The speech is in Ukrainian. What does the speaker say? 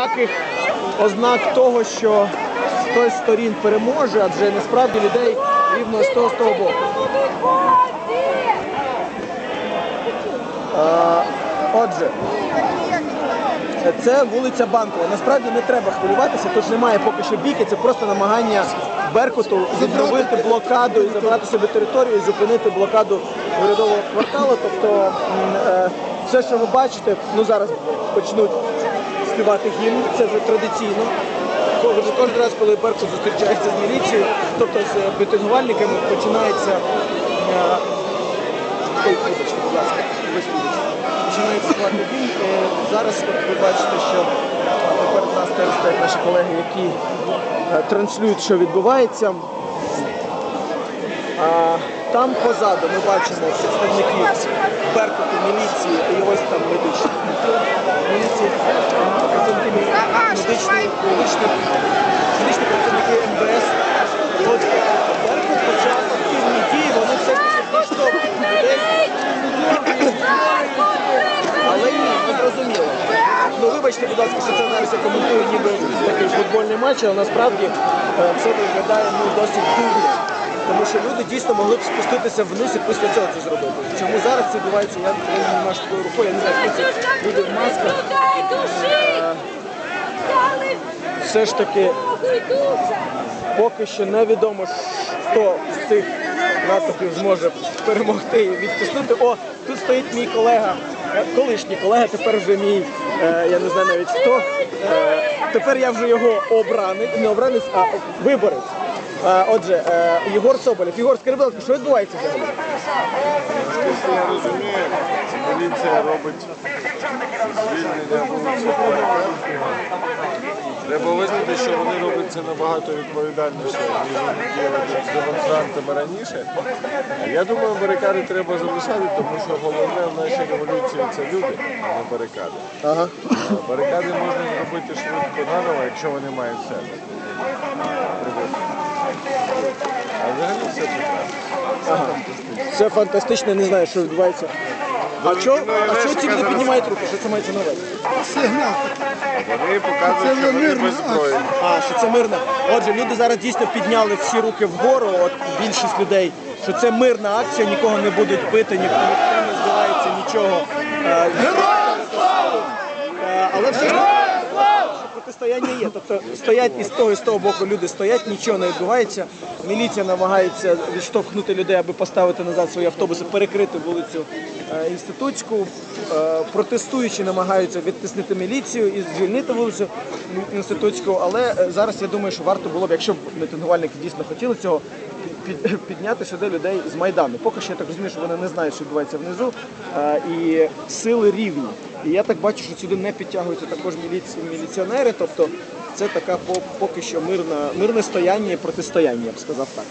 ніяких ознак того, що хтось з сторін переможе, адже насправді людей рівно з того з того боку. Е, Отже, це вулиця Банкова. Насправді не треба хвилюватися, тут немає поки що бійки, це просто намагання Беркуту відновити блокаду і забрати собі територію і зупинити блокаду урядового кварталу. Тобто е, все, що ви бачите, ну зараз почнуть співати гімн, це вже традиційно. Ко- кожен раз, коли Беркут зустрічається з міліцією, тобто з мітингувальниками, починається е, Ой, вибачте, будь ласка. Починають співати гімн. Е, Зараз ви бачите, що тепер у нас теж стоять наші колеги, які е, транслюють, що відбувається. Там позаду ми бачимо представників Беркуту, міліції і ось там медичні. Міліції, працівники мі- медичної, медичних, медичні працівники МВС. От Беркут почав активні дії, вони все ж таки підштовхують людей. Але ні, не зрозуміло. Ну вибачте, будь ласка, що це зараз я коментую ніби такий футбольний матч, але насправді е, це виглядає ну, досить дивно. Тому що люди дійсно могли б спуститися вниз і після цього це зробити. Чому зараз це відбувається, я не машу такою рукою, я не знаю, хто це люди в масках. Е, Все ж таки поки що невідомо, хто з цих натовпів зможе перемогти і відтиснути. О, тут стоїть мій колега, колишній колега, тепер вже мій, е, я не знаю навіть хто. Е, Тепер я вже його обранець, не обранець, а виборець. Е, Отже, Єгор Соболєв. Єгор, скажи, будь ласка, що відбувається взагалі? Наскільки я розумію, поліція робить звільнення що вони роблять це набагато відповідальніше, ніж вони діяли з демонстрантами раніше. Я думаю, барикади треба залишати, тому що головне в нашій революції це люди, а не барикади. Ага. Барикади можна зробити швидко наново, якщо вони мають сенс. А взагалі все прекрасно. Все фантастично, не знаю, що відбувається. А що, ці люди піднімають руки? Що це мається на увазі? Вони показують, що вони без зброї. А, що це мирно. Отже, люди зараз дійсно підняли всі руки вгору, от більшість людей, що це мирна акція, нікого не будуть бити, ніхто, не збивається, нічого. Е, е, Але все ж таки, протистояння є. Тобто стоять і з того, і з того боку люди стоять, нічого не відбувається. Міліція намагається відштовхнути людей, аби поставити назад свої автобуси, перекрити вулицю е, інститутську. Е, Протестуючі намагаються відтиснити міліцію і звільнити вулицю інститутську. Але е, зараз я думаю, що варто було б, якщо б мітингувальники дійсно хотіли цього, підняти сюди людей з Майдану. Поки що я так розумію, що вони не знають, що відбувається внизу, і сили рівні. І я так бачу, що сюди не підтягуються також міліці... міліціонери, тобто це така по- поки що мирна, мирне стояння і протистояння, я б сказав так.